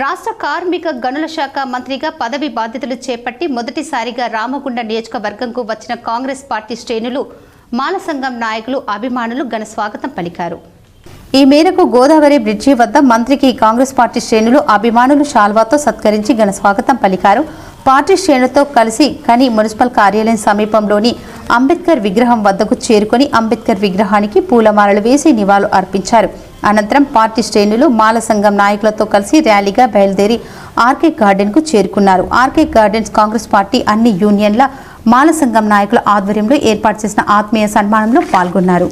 రాష్ట్ర కార్మిక గనుల శాఖ మంత్రిగా పదవి బాధ్యతలు చేపట్టి మొదటిసారిగా రామగుండ నియోజకవర్గంకు వచ్చిన కాంగ్రెస్ పార్టీ శ్రేణులు మాల సంఘం నాయకులు అభిమానులు ఘన స్వాగతం పలికారు. ఈ మేరకు గోదావరి బ్రిడ్జి వద్ద మంత్రికి కాంగ్రెస్ పార్టీ శ్రేణులు అభిమానులు శాల్వాతో సత్కరించి ఘన స్వాగతం పలికారు. పార్టీ శ్రేణులతో కలిసి కని మున్సిపల్ కార్యాలయం సమీపంలోని అంబేద్కర్ విగ్రహం వద్దకు చేరుకొని అంబేద్కర్ విగ్రహానికి పూలమాలలు వేసి నివాళులు అర్పించారు. అనంతరం పార్టీ శ్రేణులు మాల సంఘం నాయకులతో కలిసి ర్యాలీగా బయలుదేరి ఆర్కే గార్డెన్కు చేరుకున్నారు. ఆర్కే గార్డెన్స్ కాంగ్రెస్ పార్టీ అన్ని యూనియన్ల మాల సంఘం నాయకుల ఆధ్వర్యంలో ఏర్పాటు చేసిన ఆత్మీయ సన్మానంలో పాల్గొన్నారు.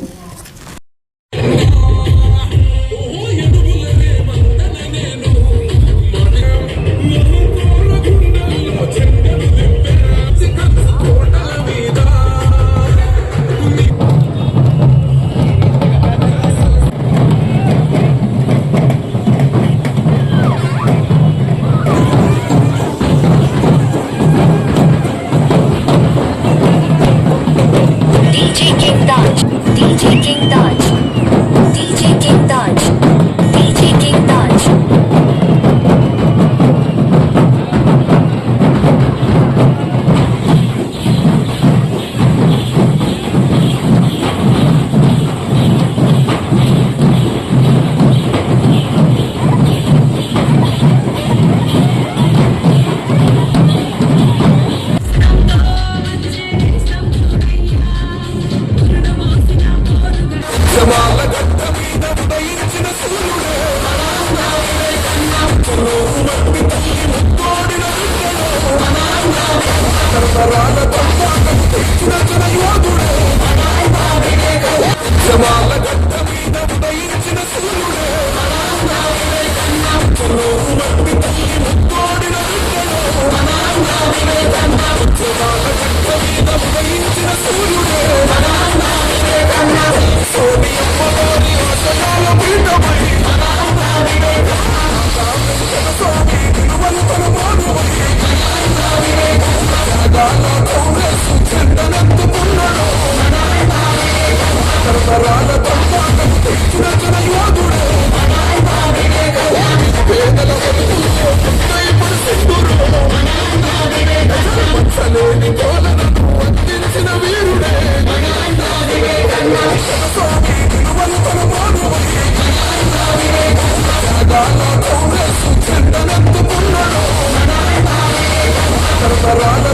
తరాల తంపాటకు తెచ్చినచిన యోధుడే మీద ఉదయించిన సూర్యుడే. లేని కోలనను అందించిన వీరుడే. చెండనందుకున్నాడు తరతరాల